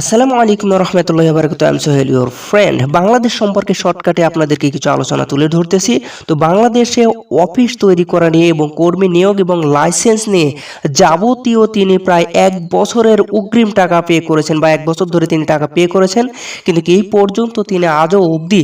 আসসালামু আলাইকুম রহমতুল্লাহ বারকাত I'm Sohel your friend Bangladesh সম্পর্কে শর্টকাটে আপনাদেরকে কিছু আলোচনা তুলে ধরতেছি। তো বাংলাদেশে অফিস তৈরি করা নিয়ে এবং কর্মী নিয়োগ এবং লাইসেন্স নিয়ে যাবতীয় তিনি প্রায় এক বছরের অগ্রিম টাকা পে করেছেন বা এক বছর ধরে তিনি টাকা পে করেছেন। কিন্তু এই পর্যন্ত তিনি আজও অবধি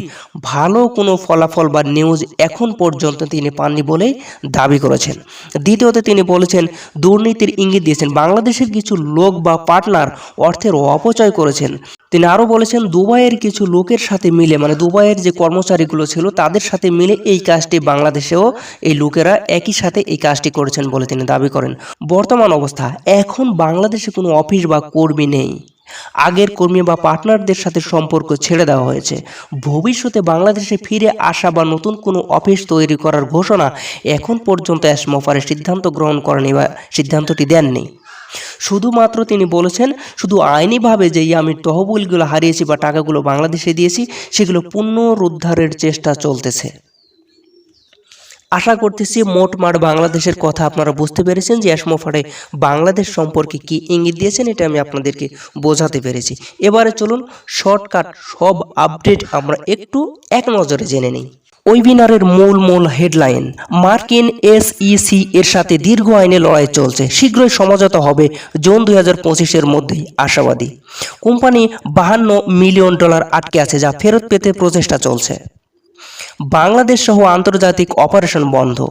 ভালো কোনো ফলাফল বা নিউজ এখন পর্যন্ত তিনি পাননি বলেই দাবি করেছেন। দ্বিতীয়ত তিনি বলেছেন, দুর্নীতির ইঙ্গিত দিয়েছেন। বাংলাদেশের কিছু লোক বা পার্টনার অর্থের অপচয় করেছেন। তিনি আরও বলেছেন, দুবাইয়ের কিছু লোকের সাথে মিলে মানে দুবাইয়ের যে কর্মচারীগুলো ছিল, তাদের সাথে মিলে এই কাজটি বাংলাদেশেও এই লোকেরা একই সাথে এই কাজটি করেছেন বলে তিনি দাবি করেন। বর্তমান অবস্থা, এখন বাংলাদেশে কোনো অফিস বা কর্মী নেই। আগের কর্মী বা পার্টনারদের সাথে সম্পর্ক ছেড়ে দেওয়া হয়েছে। ভবিষ্যতে বাংলাদেশে ফিরে আসা বা নতুন কোনো অফিস তৈরি করার ঘোষণা এখন পর্যন্ত অ্যাসমোফারে সিদ্ধান্ত গ্রহণ করেনি বা সিদ্ধান্তটি দেননি। শুধুমাত্র তিনি বলেছেন, শুধু আইনিভাবে যেই আমি তহবিলগুলো হারিয়েছি বা টাকাগুলো বাংলাদেশে দিয়েছি, সেগুলো পুনরুদ্ধারের চেষ্টা চলতেছে। আশা করতেছি মোটমাট বাংলাদেশের কথা আপনারা বুঝতে পেরেছেন যে অ্যাসমোফারে বাংলাদেশ সম্পর্কে কি ইঙ্গিত দিয়েছেন, এটা আমি আপনাদেরকে বোঝাতে পেরেছি। এবারে চলুন, শর্টকাট সব আপডেট আমরা একটু এক নজরে জেনে নিই। ওয়েবিনারের মূল মূল হেডলাইন মার্কিন এসইসি এর সাথে দীর্ঘ আইনে লড়াই চলছে। শীঘ্রই সমঝোতা হবে জুন দুই হাজার পঁচিশের মধ্যেই আশাবাদী। কোম্পানি বাহান্ন মিলিয়ন ডলার আটকে আছে যা ফেরত পেতে প্রচেষ্টা চলছে। বাংলাদেশ সহ আন্তর্জাতিক অপারেশন বন্ধ।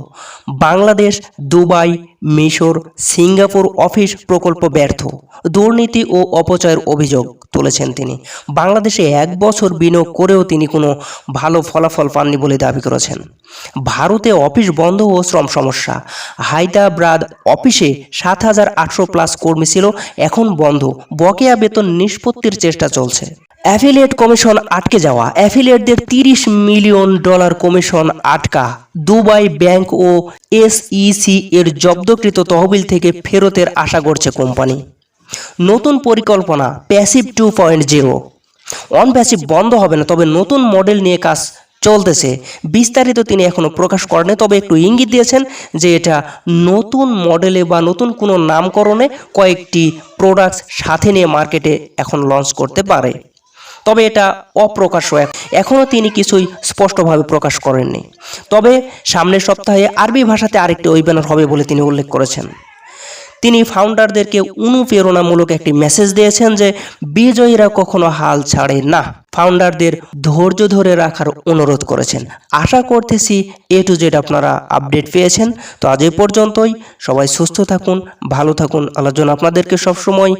বাংলাদেশ, দুবাই, মিশর, সিঙ্গাপুর অফিস প্রকল্প ব্যর্থ। দুর্নীতি ও অপচয়ের অভিযোগ তুলেছেন তিনি। বাংলাদেশে এক বছর বিনিয়োগ করেও তিনি কোনো ভালো ফলাফল পাননি বলে দাবি করেছেন। ভারতে অফিস বন্ধ ও শ্রম সমস্যা। হায়দ্রাবাদ অফিসে সাত হাজার আটশো প্লাস কর্মী ছিল, এখন বন্ধ। বকেয়া বেতন নিষ্পত্তির চেষ্টা চলছে। অ্যাফিলিয়েট কমিশন আটকে যাওয়া। অ্যাফিলিয়েটদের তিরিশ মিলিয়ন ডলার কমিশন আটকা। দুবাই ব্যাংক ও এসইসি এর জব্দকৃত তহবিল থেকে ফেরতের আশা করছে কোম্পানি। নতুন পরিকল্পনা passive two point zero on passive বন্ধ হবে না, তবে নতুন মডেল নিয়ে কাজ চলতেছে। বিস্তারিত তিনি এখনও প্রকাশ করেনি তবে একটু ইঙ্গিত দিয়েছেন যে এটা নতুন মডেলে বা নতুন কোনো নামকরণে কয়েকটি প্রোডাক্টস সাথে নিয়ে মার্কেটে এখন লঞ্চ করতে পারে। তবে এটা অপ্রকাশ্য। এখনও তিনি কিছুই স্পষ্টভাবে প্রকাশ করেননি। তবে সামনের সপ্তাহে আরবি ভাষাতে আরেকটি ওয়েবিনার হবে বলে তিনি উল্লেখ করেছেন। তিনি ফাউন্ডারদেরকে অনুপ্রেরণামূলক একটি মেসেজ দিয়েছেন যে, বিজয়ীরা কখনো হাল ছাড়ে না। ফাউন্ডারদের ধৈর্য ধরে রাখার অনুরোধ করেছেন। আশা করতেছি এ টু জেড আপনারা আপডেট পেয়েছেন। তো আজ এই পর্যন্তই। সবাই সুস্থ থাকুন, ভালো থাকুন। আল্লাহ যেন আপনাদেরকে সবসময়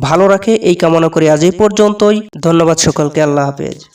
ভালো রাখে। এই কামনা করে আজ পর্যন্তই। ধন্যবাদ সকলকে। আল্লাহ হাফেজ।